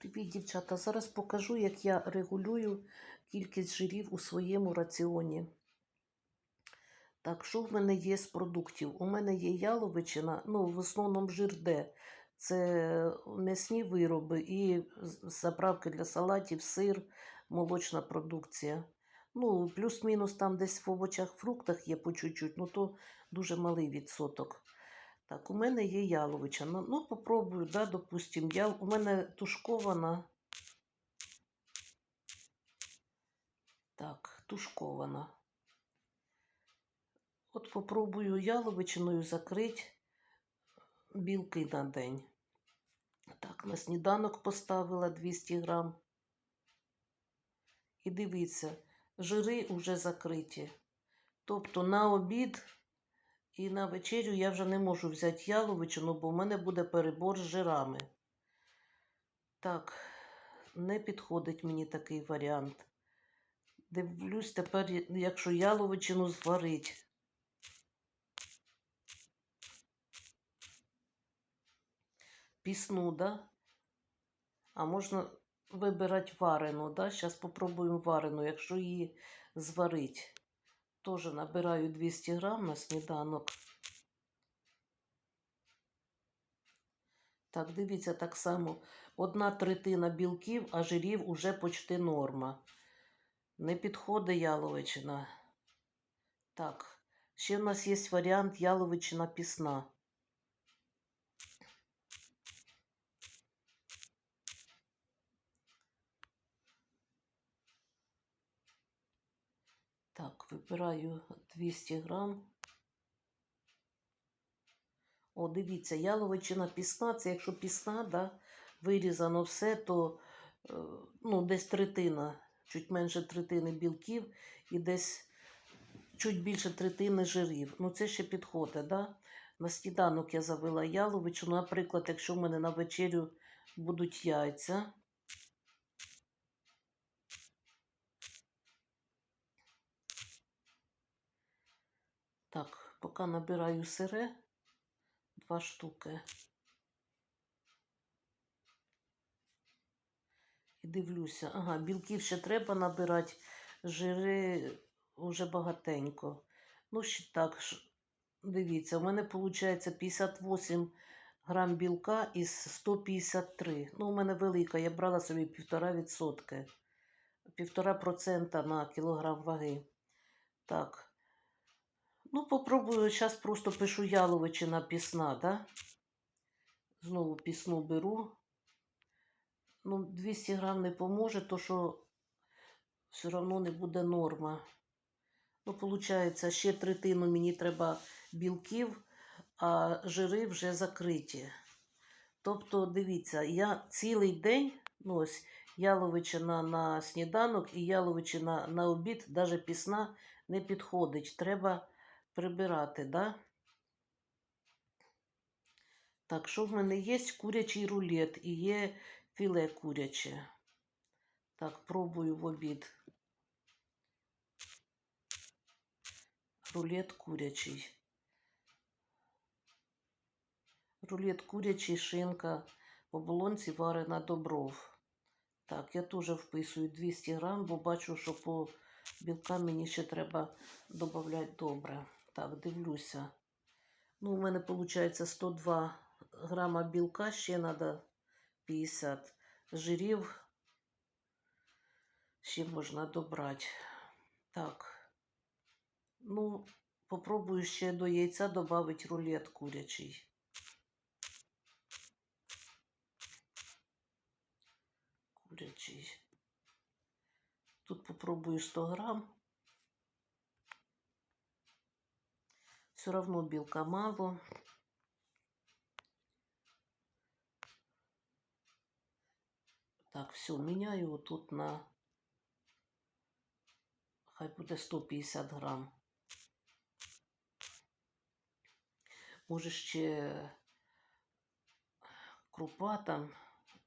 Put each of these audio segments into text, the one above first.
Привіт, дівчата! Зараз покажу, як я регулюю кількість жирів у своєму раціоні. Так, що в мене є з продуктів? У мене є яловичина, ну, в основному жир де. Це м'ясні вироби і заправки для салатів, сир, молочна продукція. Ну, плюс-мінус там десь в овочах, фруктах є по чуть-чуть, ну то дуже малий відсоток. Так, у мене є яловичина. Ну, попробую, да, допустим, я, у мене тушкована. Так, тушкована. От попробую яловичиною закрити білки на день. Так, на сніданок поставила 200 грам. І дивіться, жири вже закриті. Тобто на обід і на вечерю я вже не можу взяти яловичину, бо в мене буде перебор з жирами. Так, не підходить мені такий варіант. Дивлюсь тепер, якщо яловичину зварить. Пісну, да? А можна вибирати варену, да? Зараз попробуємо варену, якщо її зварить. Теж набираю 200 грам на сніданок. Так, дивіться, так само одна третина білків, а жирів уже почти норма. Не підходить яловичина. Так, ще в нас є варіант яловичина пісна. Так, вибираю 200 грам. О, дивіться, яловичина пісна, це якщо пісна, да, вирізано все, то е, ну, десь третина, чуть менше третини білків і десь чуть більше третини жирів. Ну, це ще підходить, да? На сніданок я завела яловичину. Наприклад, якщо в мене на вечерю будуть яйця. Так, поки набираю сире, два штуки. І дивлюся, ага, білків ще треба набирати, жири вже багатенько. Ну, ще так, дивіться, у мене виходить 58 грам білка із 153. Ну, у мене велика, я брала собі півтора відсотки. Півтора процента на кілограм ваги. Так. Ну, попробую, зараз просто пишу яловичина пісна, да? Знову пісну беру. Ну, 200 грам не поможе, то що все одно не буде норма. Ну, виходить, ще третину мені треба білків, а жири вже закриті. Тобто, дивіться, я цілий день, ну ось яловичина на сніданок і яловичина на обід, навіть пісна не підходить. Треба прибирати, да? Так, що в мене є курячий рулет і є філе куряче. Так, пробую в обід. Рулет курячий. Рулет курячий, шинка, по болонці варена добров. Так, я теж вписую 200 грам, бо бачу, що по білкам мені ще треба додати добре. Так, дивлюся. Ну, у мене виходить 102 грама білка, ще треба 50 жирів. Ще можна добрати. Так. Ну, попробую ще до яйця додати рулет курячий. Курячий. Тут попробую 100 грам. Все равно белка мало. Так, все, меняю вот тут на хай буде 150 грам. Може ще крупа там.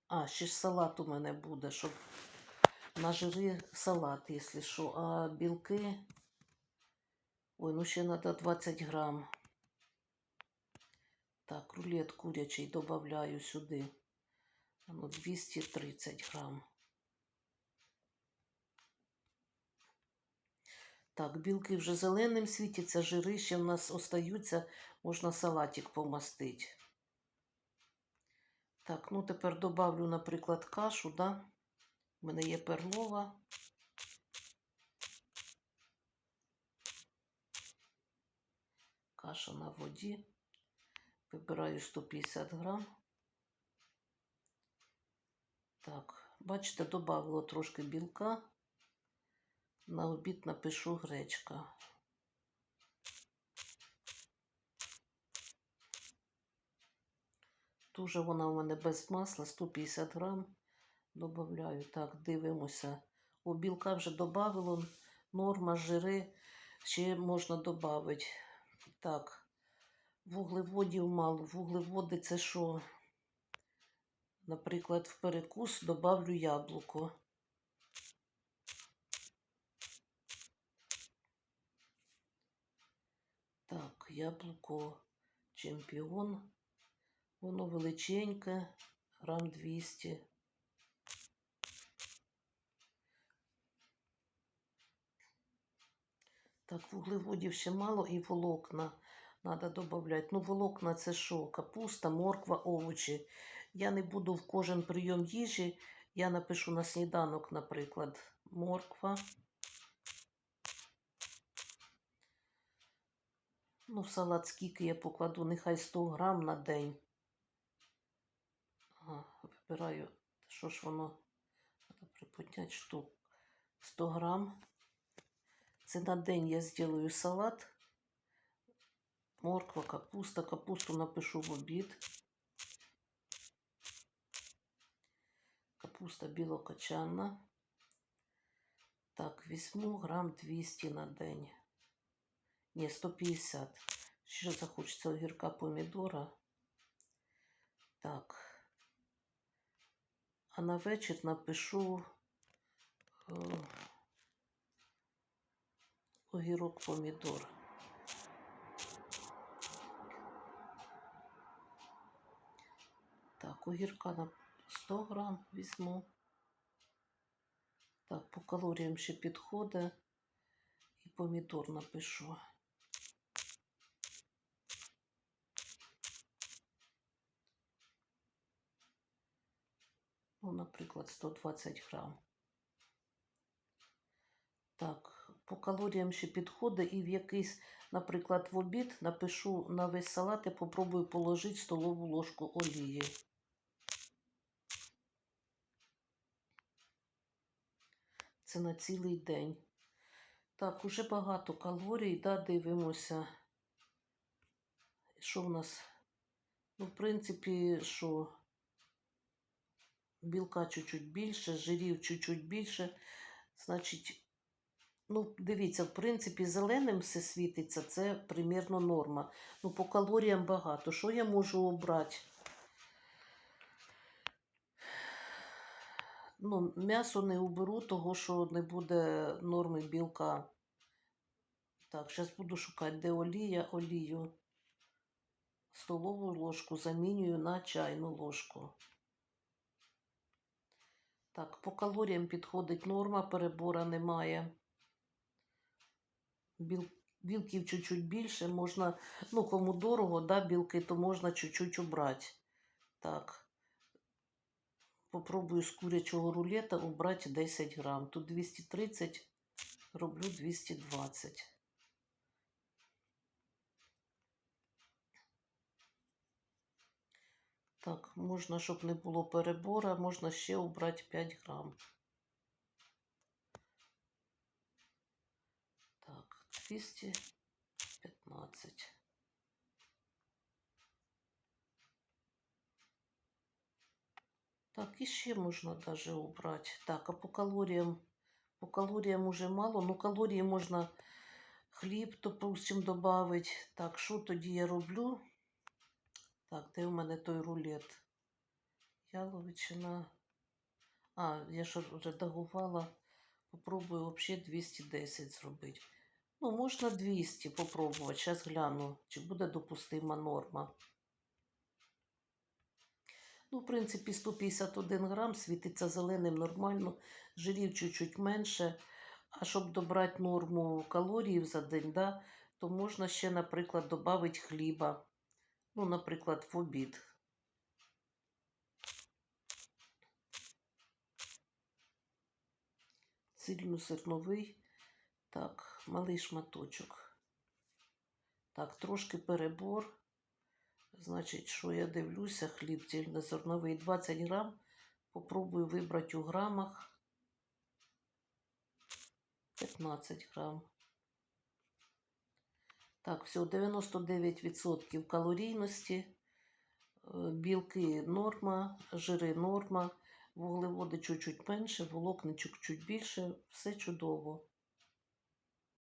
А, ще ж салат у мене буде, щоб на жири салат, якщо що. А білки. Ой, ну ще треба 20 грам. Так, рулет курячий додаю сюди. Ну, 230 грам. Так, білки вже зеленим світяться, жири ще в нас остаються, можна салатик помастити. Так, ну тепер добавлю, наприклад, кашу, да? У мене є перлова. Каша на воді. Вибираю 150 грам. Так, бачите, додавало трошки білка. На обід напишу гречка. Дуже вона у мене без масла, 150 грам. Добавляю. Так, дивимося. У білка вже додавило. Норма, жири ще можна додати. Так, вуглеводів мало. Вуглеводи це що? Наприклад, в перекус добавлю яблуко. Так, яблуко чемпіон. Воно величеньке, грам 200. Так, вуглеводів ще мало і волокна треба додати. Ну, волокна це що? Капуста, морква, овочі. Я не буду в кожен прийом їжі. Я напишу на сніданок, наприклад, морква. Ну, в салат скільки я покладу, нехай 100 грам на день. Ага, вибираю, що ж воно, треба приподняти штук. 100 грам. Це на день я зроблю салат. Морква, капуста. Капусту напишу в обід. Капуста білокочанна. Так, візьму грам 200 на день. Ні, 150. Ще захочеться огірка помідора. Так. А на вечір напишу е, огірок помідор. Так, огірка на 100 грам візьму. Так, по калоріям ще підходить. І помідор напишу. Ну, наприклад, 120 грам. Так, по калоріям ще підходить і в якийсь, наприклад, в обід напишу на весь салат і попробую положити столову ложку олії. Це на цілий день. Так, уже багато калорій, да, дивимося. Що в нас? Ну, в принципі, що білка чуть-чуть більше, жирів чуть-чуть більше. Значить, ну, дивіться, в принципі, зеленим все світиться, це примірно норма. Ну, по калоріям багато. Що я можу обрати? Ну, м'ясо не уберу, того що не буде норми білка. Так, зараз буду шукати, де олія, олію. Столову ложку замінюю на чайну ложку. Так, по калоріям підходить норма, перебора немає. Біл, білків чуть-чуть більше, можна, ну, кому дорого, да, білки, то можна чуть-чуть обрати. Так. Попробую з курячого рулета обрати 10 грам. Тут 230, роблю 220. Так, можна, щоб не було перебора, можна ще обрати 5 грам. Так, 215. Так, і ще можна даже убрати. Так, а по калоріям, по калоріям уже мало. Ну, калорії можна хліб, допустим, додати. Так, що тоді я роблю? Так, де в мене той рулет? Яловичина. А, я ж редагувала. Попробую взагалі 210 зробити. Ну, можна 200 попробувати. Зараз гляну, чи буде допустима норма. Ну, в принципі, 151 грам світиться зеленим нормально, жирів чуть-чуть менше. А щоб добрати норму калорій за день, да, то можна ще, наприклад, додати хліба. Ну, наприклад, в обід. Цільно-зерновий. Так, малий шматочок. Так, трошки перебор. Значить, що я дивлюся, хліб цільнозерновий 20 грам. Попробую вибрати у грамах 15 грам. Так, все, 99% калорійності. Е, Білки норма, жири норма, вуглеводи чуть-чуть менше, волокни чуть-чуть більше. Все чудово.